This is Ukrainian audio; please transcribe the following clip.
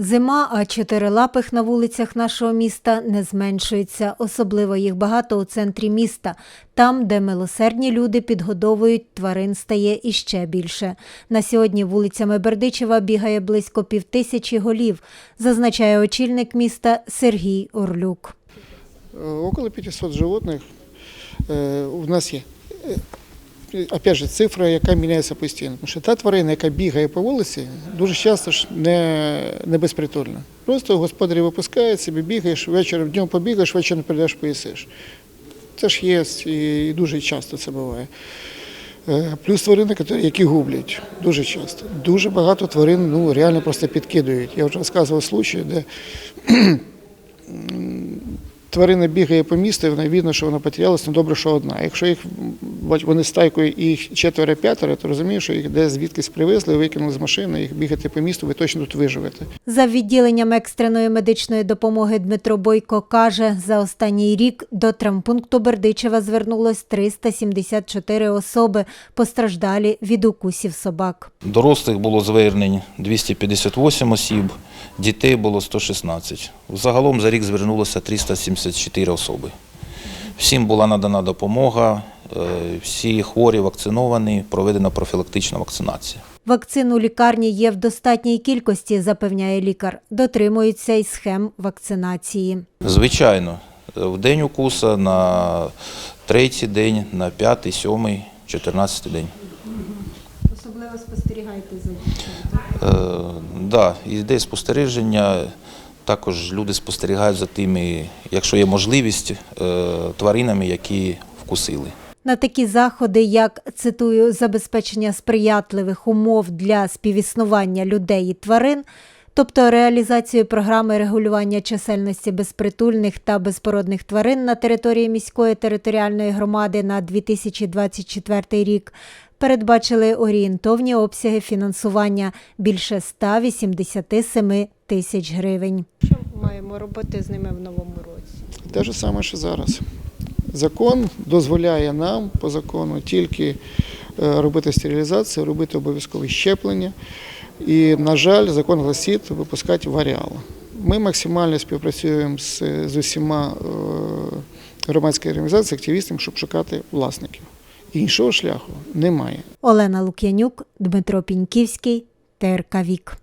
Зима, а чотирилапих на вулицях нашого міста не зменшується. Особливо їх багато у центрі міста. Там, де милосердні люди підгодовують, тварин стає іще більше. На сьогодні вулицями Бердичева бігає близько півтисячі голів, зазначає очільник міста Сергій Орлюк. Э, Около 500 животных э, у нас є. Опять же, цифра, яка міняється постійно. Тому що та тварина, яка бігає по вулиці, дуже часто ж не, не безпритульна. Просто господарі випускають собі, бігаєш, вечором днем побігаєш, вечором прийдеш поїсиш. Це ж є і дуже часто це буває. Е, Плюс тварини, які- гублять дуже часто. Дуже багато тварин ну, реально просто підкидують. Я вже розказував случаї, де тварина бігає по місту, і вона видно, що вона потерялася, ну добре, що одна. Якщо їх вони стайкою і їх четверо-п'ятеро, то розумієш, що їх десь звідкись привезли, викинули з машини, їх бігати по місту, ви точно тут виживете. За відділенням екстреної медичної допомоги Дмитро Бойко каже, за останній рік до травмпункту Бердичева звернулось 374 особи, постраждалі від укусів собак. Дорослих було звернень 258 осіб, дітей було 116. Загалом за рік звернулося 374 особи. Всім була надана допомога, всі хворі вакциновані, проведена профілактична вакцинація. Вакцин у лікарні є в достатній кількості, запевняє лікар. Дотримуються й схем вакцинації. Звичайно, е, в день укуса на третій день, на п'ятий, сьомий, чотирнадцятий день. Особливо спостерігайте за Е, да, йде спостереження. Також люди спостерігають за тими, якщо є можливість, е, тваринами, які вкусили. На такі заходи, як цитую, забезпечення сприятливих умов для співіснування людей і тварин, тобто реалізацію програми регулювання чисельності безпритульних та безпородних тварин на території міської територіальної громади на 2024 рік, передбачили орієнтовні обсяги фінансування більше 187 тисяч гривень. Що маємо робити з ними в новому році? Те ж саме, що зараз. Закон дозволяє нам по закону тільки е, робити стерилізацію, робити обов'язкові щеплення. І, на жаль, закон гласить випускати варіал. Ми максимально співпрацюємо з, з усіма е, громадськими організаціями, активістами, щоб шукати власників. Іншого шляху немає. Олена Лук'янюк, Дмитро Піньківський, ТРК Вік.